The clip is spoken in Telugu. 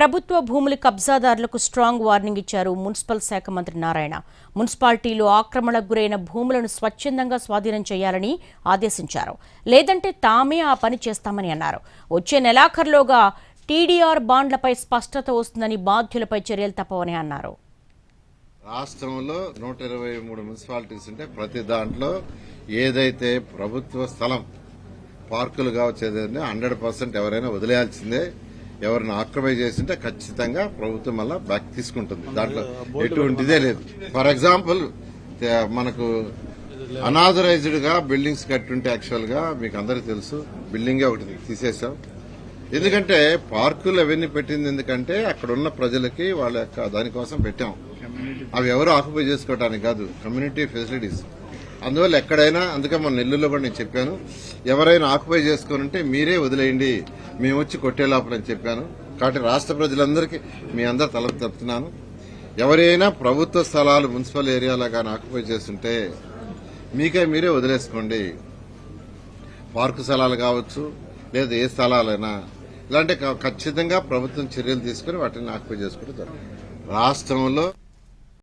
ప్రభుత్వ భూముల కబ్జాదారులకు స్ట్రాంగ్ వార్నింగ్ ఇచ్చారు మున్సిపల్ శాఖ మంత్రి నారాయణ. మున్సిపాలిటీలు ఆక్రమణకు గురైన భూములను స్వచ్ఛందంగా స్వాధీనం చేయాలని ఆదేశించారు. లేదంటే తామే ఆ పని చేస్తామని అన్నారు. వచ్చే నెలాఖరులోగా టీడీఆర్ బాండ్లపై స్పష్టత వస్తుందని బాధ్యులపై చర్యలు తప్పవని అన్నారు. రాష్ట్రంలో నూట ఇరవై మూడు మున్సిపాలిటీస్ ఉంటే ప్రతి దాంట్లో ఏదైతే ప్రభుత్వ స్థలం పార్కులు కావచ్చు ఏదైనా హండ్రెడ్ పర్సెంట్ ఎవరైనా వదిలేయాల్సిందే. ఎవరిని ఆక్రమై చేసింటే ఖచ్చితంగా ప్రభుత్వం మళ్ళా బ్యాక్ తీసుకుంటుంది. దాంట్లో ఎటువంటిదే లేదు. ఫర్ ఎగ్జాంపుల్ మనకు అనాథరైజ్డ్గా బిల్డింగ్స్ కట్టుంటే యాక్చువల్గా మీకు అందరికీ తెలుసు బిల్డింగే ఒకటి తీసేసాం ఎందుకంటే పార్కులు అవన్నీ పెట్టింది ఎందుకంటే అక్కడ ఉన్న ప్రజలకి వాళ్ళ యొక్క దానికోసం పెట్టాం. అవి ఎవరు ఆక్యుపై చేసుకోవడానికి కాదు కమ్యూనిటీ ఫెసిలిటీస్ అందువల్ల ఎక్కడైనా అందుకే మన నెల్లూరులో కూడా నేను చెప్పాను ఎవరైనా ఆక్యుపై చేసుకుని ఉంటే మీరే వదిలేయండి. మేము వచ్చి కొట్టేలోపలని చెప్పాను. కాబట్టి రాష్ట్ర ప్రజలందరికీ మీ అందరు తల తప్పుతున్నాను. ఎవరైనా ప్రభుత్వ స్థలాలు మున్సిపల్ ఏరియాలో కానీ ఆక్యుపై చేస్తుంటే మీకే మీరే వదిలేసుకోండి. పార్కు స్థలాలు కావచ్చు లేదా ఏ స్థలాలైనా. ఇలాంటి ఖచ్చితంగా ప్రభుత్వం చర్యలు తీసుకుని వాటిని ఆక్యుపై చేసుకుంటే జరుగుతుంది. రాష్ట్రంలో